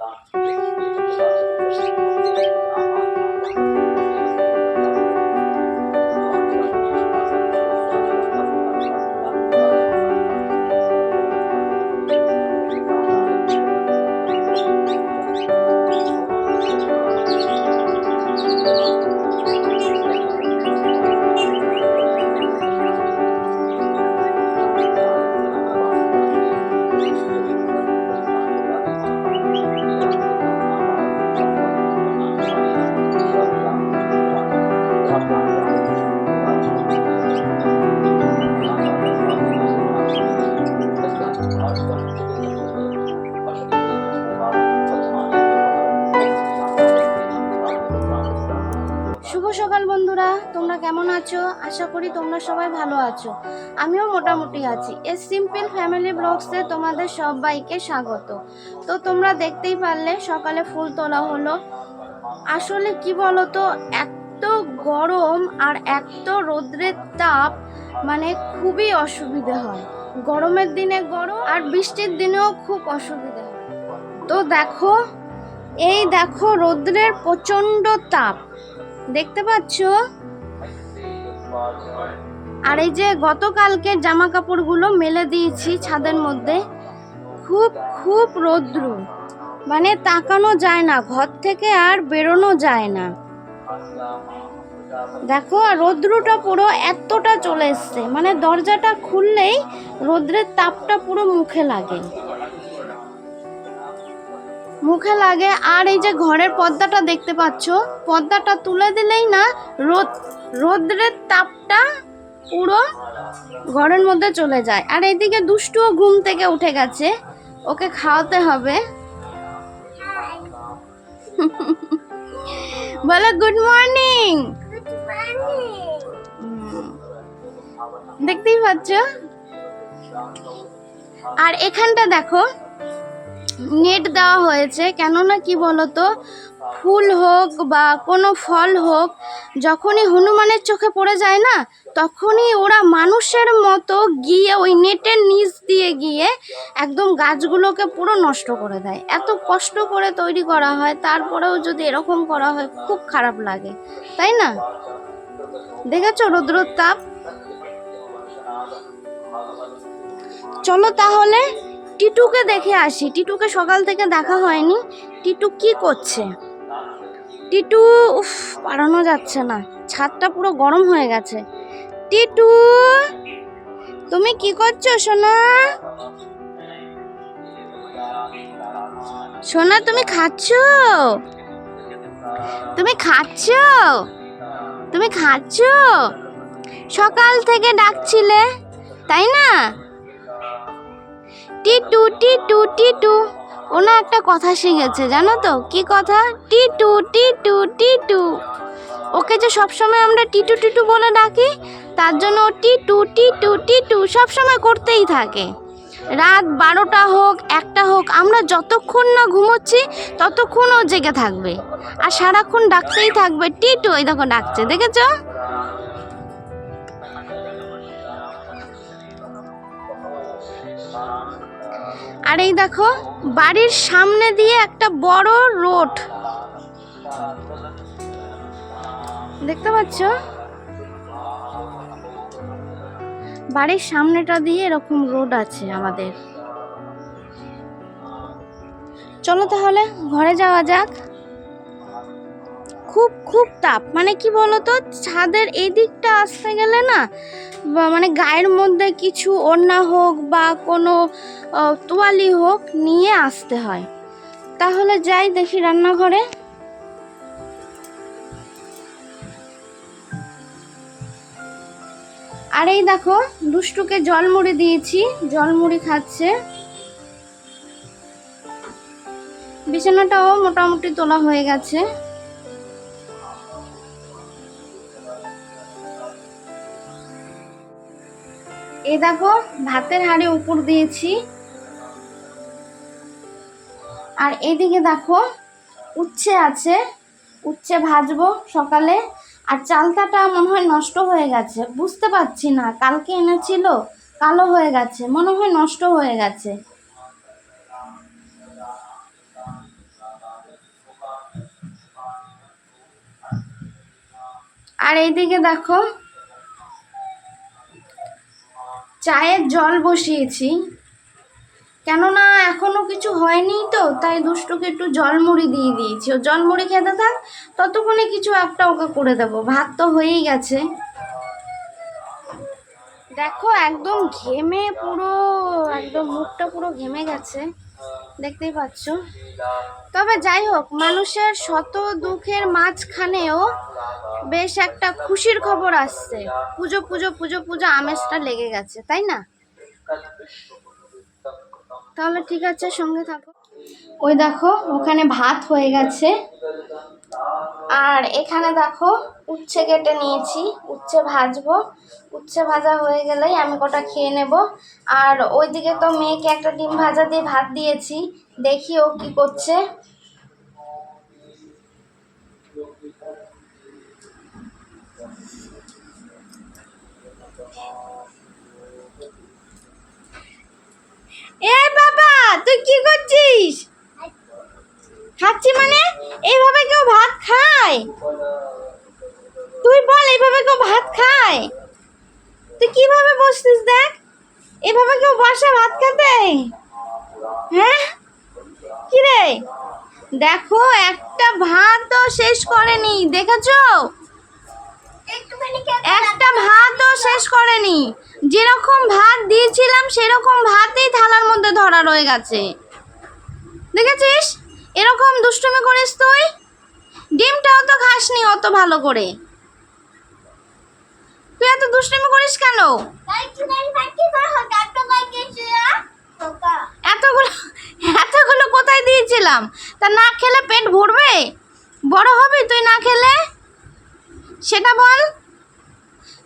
当。শুভ সকাল বন্ধুরা, তোমরা কেমন আছো? আশা করি তোমরা সবাই ভালো আছো। আমিও মোটামুটি আছি। এ সিম্পল ফ্যামিলি ব্লগসে তোমাদের সবাইকে স্বাগত। তো তোমরা দেখতেই পারলে সকালে ফুল তোলা হলো। আসলে কি বলতো, এত গরম আর এত রোদ্রের তাপ মানে খুবই অসুবিধে হয়। গরমের দিনে গরম আর বৃষ্টির দিনেও খুব অসুবিধে হয়। তো দেখো, এই দেখো রোদ্রের প্রচণ্ড তাপ। দেখতে পাচ্ছ? আর এই যে গতকালকে জামা কাপড়গুলো মেলে দিয়েছি ছাদের মধ্যে, খুব খুব রৌদ্র। মানে তাকানো যায় না, ঘর থেকে আর বেরোনো যায় না। দেখো রৌদ্রটা পুরো এতটা চলে এসছে। মানে দরজাটা খুললেই রৌদ্রের তাপটা পুরো মুখে লাগে। মুখে লাগে। আর এই যে ঘরের পর্দাটা দেখতে পাচ্ছ, পর্দাটা তুলে দিলেই না রোদ রোদ্রের তাপটা পুরো ঘরের মধ্যে চলে যায়। আর এইদিকে দুষ্টুও ঘুম থেকে উঠে গেছে। ওকে খাওয়াতে হবে। বলো, গুড মর্নিং! দেখতেই পাচ্ছ? আর এখানটা দেখো। নেট দেওয়া হয়েছে। কেননা কি বলতো? ফুল হোক বা কোনো ফল হোক, যখনই হনুমানের চোখে পড়ে যায় না, তখনই ওরা মানুষের মতো গিয়ে ওই নেটের নিচ দিয়ে গিয়ে একদম গাছগুলোকে পুরো নষ্ট করে দেয়। এত কষ্ট করে তৈরি করা হয়, তারপরেও যদি এরকম করা হয়, খুব খারাপ লাগে। তাই না? দেখেছ রৌদ্রর তাপ চলো তাহলে টিটুকে দেখে আসি। টিটুকে সকাল থেকে দেখা হয়নি। টিটু কি করছে? টিটু, উফ, পারানো যাচ্ছে না। ছাদটা পুরো গরম হয়ে গেছে। টিটু, তুমি কি করছ, সোনা? সোনা, তুমি খাচ্ছ? তুমি খাচ্ছ? তুমি খাচ্ছ? সকাল থেকে ডাকছিলে, তাই না? টিটু টিটু টিটু। ও না একটা কথা শিখেছে, জানো তো? কি কথা? টিটু টিটু টিটু। ওকে যে সবসময় আমরা টিটু টিটু বলে ডাকি, তার জন্য ও টিটু টিটু টিটু সবসময় করতেই থাকে। রাত বারোটা হোক, একটা হোক, আমরা যতক্ষণ না ঘুমোচ্ছি, ততক্ষণ ও জেগে থাকবে। আর সারাক্ষণ ডাকতেই থাকবে, টিটু এই দেখো ডাকছে, দেখেছ? আর এই দেখো, বাড়ির সামনে দিয়ে একটা বড় রোড। দেখতে পাচ্ছ? বাড়ির সামনেটা দিয়ে এরকম রোড আছে আমাদের। চলো তাহলে, ঘরে যাওয়া যাক। খুব খুব তাপ মানে কি বলতো, ছাদের এই দিকটা আসতে গেলে না মানে গায়ের মধ্যে কিছু ওড়না হোক বা কোনো তোয়ালি হোক নিয়ে আসতে হয়। তাহলে যাই দেখি রান্নাঘরে। আর এই দেখো, দুষ্টুকে জলমুড়ি দিয়েছি, জলমুড়ি খাচ্ছে। বিছানাটাও মোটামুটি তোলা হয়ে গেছে। এই দেখো, ভাতের হাড়ে উপর দিয়েছি। আর এদিকে দেখো, উচ্ছে আছে। উচ্ছে ভাজবো সকালে। আর চালতাটা মনে হয় নষ্ট হয়ে গেছে। বুঝতে পারছি না, কালকে এনেছিল, কালো হয়ে গেছে, মনে হয় নষ্ট হয়ে গেছে। আর এইদিকে দেখো চায়ের জল বসিয়েছি। কেননা এখনও কিছু হয়নি তো, তাই দুষ্টুকে একটু জলমুড়ি দিয়ে দিয়েছি। ও জলমুড়ি খেতে থাক, ততক্ষণে কিছু একটা ওকে করে দেবো। ভাত তো হয়েই গেছে। দেখো, একদম ঘেমে পুরো, একদম মুখটা পুরো ঘেমে গেছে। দেখতেই পাচ্ছ। তবে যাই হোক, মানুষের শত দুঃখের মাঝখানেও বেশ একটা খুশির খবর আসছে। পুজো পুজো পুজো পুজো আমেজটা লেগে গেছে, তাই না? তাহলে ঠিক আছে, সঙ্গে থাকো। ওই দেখো, ওখানে ভাত হয়ে গেছে। আর এখানে দেখো উচ্ছে কেটে নিয়েছি, উচ্ছে ভাজবো। উচ্ছে ভাজা হয়ে গেলেই আমি কটা খেয়ে নেব। আর ওইদিকে তো মেয়েকে একটা ডিম ভাজা দিয়ে ভাত দিয়েছি, দেখি ও কি করছে এ বাবা তুই কি করছিস খাচ্ছি মানে এইভাবে কেউ ভাত খায় তুই বল এইভাবে কেউ ভাত খায় তুই কীভাবে বসছিস দেখ এভাবে কেউ বসে ভাত খেতে? হ্যাঁ? কি রে? দেখো একটা ভাতও শেষ করেনি দেখেছ? একটা ভাতও শেষ করেনি। যেরকম ভাত দিয়েছিলাম সেরকম ভাতই থালার মধ্যে ধরা রয়ে গেছে। দেখেছিস? এরকম দুষ্টুমি করিস তুই? ডিমটাও তো খাসনি অত ভালো করে। তুই এত দুষ্টুমি করিস কেন? এতগুলো এতগুলো কোথায় দিয়েছিলাম? তা না খেলে পেট ভরবে? বড় হবি তুই না খেলে? সেটা বল।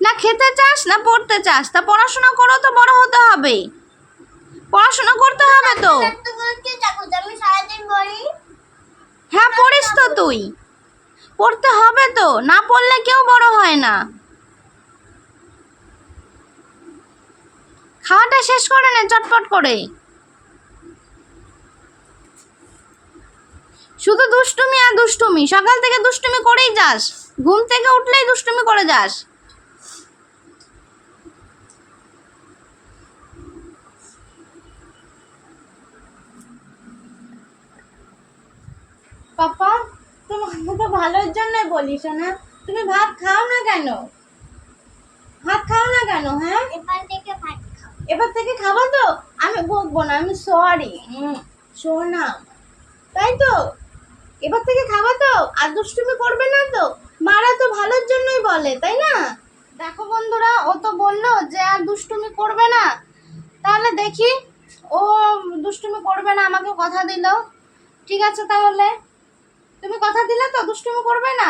না খেতে চাস, না পড়তে চাস? তা পড়াশোনা করো তো, বড় হতে হবে। পড়াশোনা করতে হবে তো। হ্যাঁ পড়িস তো তুই। পড়তে হবে তো, না পড়লে কেউ বড় হয় না। খাওয়াটা শেষ করে নে চটপট করে শুধু দুষ্টুমি আর দুষ্টুমি সকাল থেকে দুষ্টুমি করেই যাস। ঘুম থেকে উঠলেই দুষ্টুমি করে যাস। পাপা তোমাকে তো ভালোর জন্য বলিস না তুমি ভাত খাও না কেন? ভাত খাও না কেন হ্যাঁ? এবার থেকে খাব তো আমি বকবো না, আমি সরি শোনা তাই তো? এবার থেকে খাব তো আর দুষ্টুমি করবে না তো? মারা তো ভালোর জন্যই বলে, তাই না? দেখো বন্ধুরা, ও তো বলল যে আর দুষ্টুমি করবে না। তাহলে দেখি, ও দুষ্টুমি করবে না, আমাকে কথা দিল। ঠিক আছে তাহলে? তুমি কথা দিলে তো, দুষ্টুমি করবে না?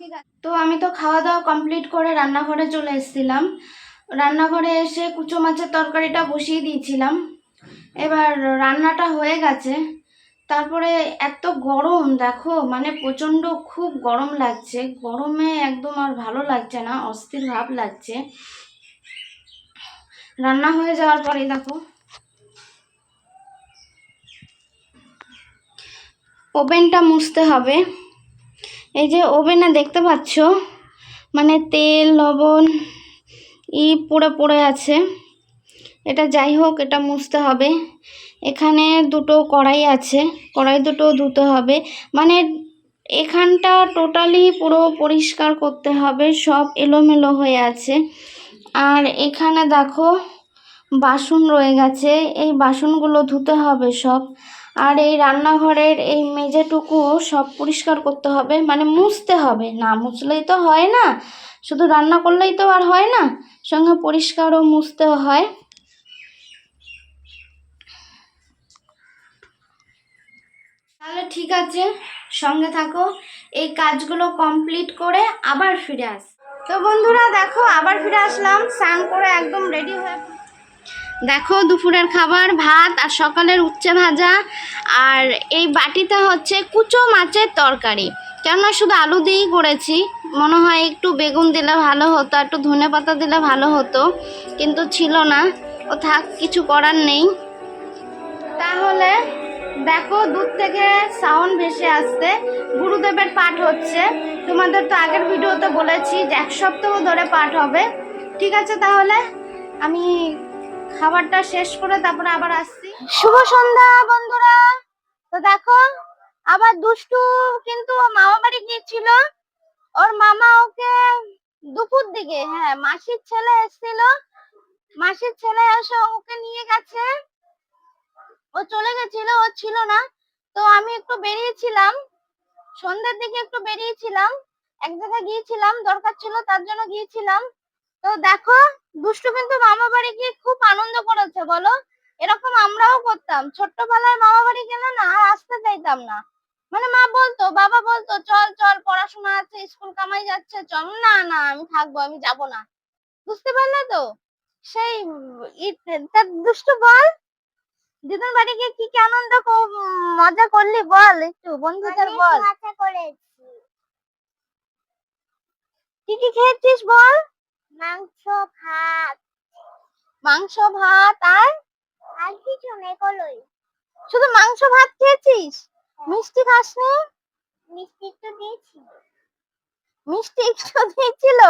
ঠিক আছে। তো আমি তো খাওয়া দাওয়া কমপ্লিট করে রান্নাঘরে চলে এসেছিলাম। রান্নাঘরে এসে কুচো মাছের তরকারিটা বসিয়ে দিয়েছিলাম। এবার রান্নাটা হয়ে গেছে। তারপরে এত গরম, দেখো মানে প্রচণ্ড খুব গরম লাগছে। গরমে একদম আর ভালো লাগছে না, অস্থির ভাব লাগছে। রান্না হয়ে যাওয়ার পরে দেখো। ওভেনটা মুছতে হবে। এই যে ওভেনে দেখতে পাচ্ছ মানে তেল, লবণ ই পড়ে পড়ে আছে। এটা যাই হোক, এটা মুছতে হবে। এখানে দুটো কড়াই আছে। কড়াই দুটো ধুতে হবে। মানে এখানটা টোটালি পুরো পরিষ্কার করতে হবে, সব এলোমেলো হয়ে আছে। আর এখানে দেখো, বাসন রয়ে গেছে। এই বাসনগুলো ধুতে হবে সব। আর এই রান্নাঘরের এই মেঝেটুকুও সব পরিষ্কার করতে হবে। মানে মুছতে হবে। না মুছলেই তো হয় না। শুধু রান্না করলেই তো আর হয় না। সঙ্গে পরিষ্কারও মুছতেও হয়। তাহলে ঠিক আছে। সঙ্গে থাকো। এই কাজগুলো কমপ্লিট করে আবার ফিরে আস। তো বন্ধুরা, দেখো, আবার ফিরে আসলাম। স্নান করে একদম রেডি হয়ে দেখো দুপুরের খাবার, ভাত আর সকালের উচ্ছে ভাজা। আর এই বাটিতে হচ্ছে কুচো মাছের তরকারি। কেননা শুধু আলু দিয়েই করেছি। মনে হয় একটু বেগুন দিলে ভালো হতো, একটু ধনে পাতা দিলে ভালো হতো। কিন্তু ছিল না। ও থাক, কিছু করার নেই। তাহলে দেখো দূর থেকে সাউন্ড ভেসে আসতে গুরুদেবের পাঠ হচ্ছে। তোমাদের তো আগের ভিডিওতে বলেছি যে এক সপ্তাহ ধরে পাঠ হবে। ঠিক আছে তাহলে? আমি খাবারটা শেষ করে তারপরে আবার আসছি। শুভ সন্ধ্যা, বন্ধুরা। তো দেখো, আবার দুষ্টু কিন্তু মামা বাড়ি গিয়েছিল। ওর মামা ওকে দুপুর দিকে হ্যাঁ মাসির ছেলে এসেছিল। মাসির ছেলে এসে ওকে নিয়ে গেছে। ও চলে গেছিল, ও ছিল না। তো আমি একটু বেরিয়েছিলাম। সন্ধ্যের দিকে একটু বেরিয়েছিলাম। এক জায়গায় গিয়েছিলাম, দরকার ছিল, তার জন্য গিয়েছিলাম। তো দেখো দুষ্টু কিন্তু মামা বাড়ি গিয়ে খুব আনন্দ করেছে বলো? এরকম আমরাও করতাম। ছোট্টবেলায় মামা বাড়ি গেলে না আর আসতে চাইতাম না। মানে মা বলতো বাবা বলতো চল চল পড়াশোনা আছে স্কুল কামাই যাচ্ছে চল। না না আমি থাকব আমি যাব না। বুঝতে পারলে তো? সেই দুষ্টু বল দিদুন বাড়ি গিয়ে কি কি আনন্দ মজা করলি বল একটু বন্ধুদের বল। কি কি খেয়েছিস বল? মাংস ভাত। মাংস ভাত আর? আর কিছু নেই কলই। শুধু মাংস ভাত খেয়েছিস? মিষ্টি খাসনি? মিষ্টি তো দিয়েছি। মিষ্টি একটু দিয়েছিল?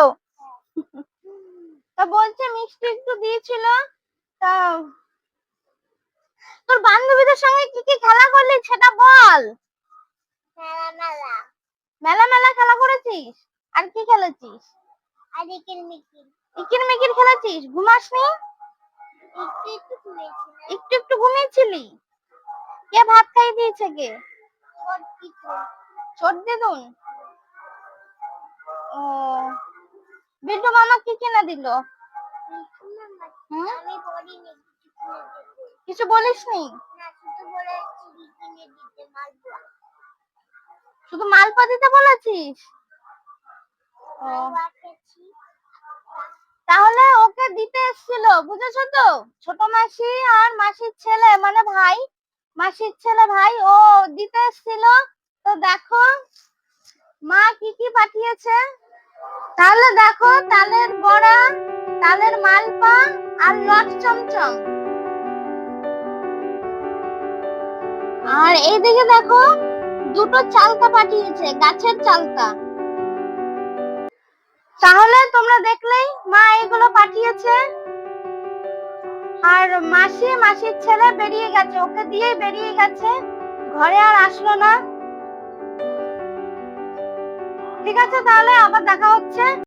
তা বলছে মিষ্টি একটু দিয়েছিল। তা তোর বান্ধবীদের সঙ্গে কি কি খেলা করলি সেটা বল। মেলা মেলা। মেলা মেলা খেলা করেছিস? আর কি খেলেছিস? আর ইকিল মিকিল ইকির মিকির খেলেছিস? ঘুমাসনি একটু একটু ঘুমিয়েছিলাম। একটু একটু ঘুমিয়েছিলি? কে ভাত খাইয়ে দিয়েছে কে ছোট দিদুন? ও। বিট্টু মামা কি কিনে দিল? কিছু বলিসনি? শুধু মালপা দিতে বলেছিস? ও তাহলে ওকে দিতে এসেছিল, বুঝেছ তো? ছোট মাসি আর মাসির ছেলে মানে ভাই, মাসির ছেলে ভাই, ও দিতে এসেছিল। তো দেখো, মা কি কি পাঠিয়েছে? তাহলে দেখো, তালের বড়া, তালের মালপা আর লট চমচম। আর এইদিকে দেখো, দুটো চালতা পাঠিয়েছে, গাছের চালতা তাহলে তোমরা দেখলেই মা এগুলো পাঠিয়েছে। আর মাসি, মাসির ছেলে বেরিয়ে গেছে, ওকে দিয়েই বেরিয়ে গেছে। ঘরে আর আসলো না। ঠিক আছে, তাহলে আবার দেখা হচ্ছে।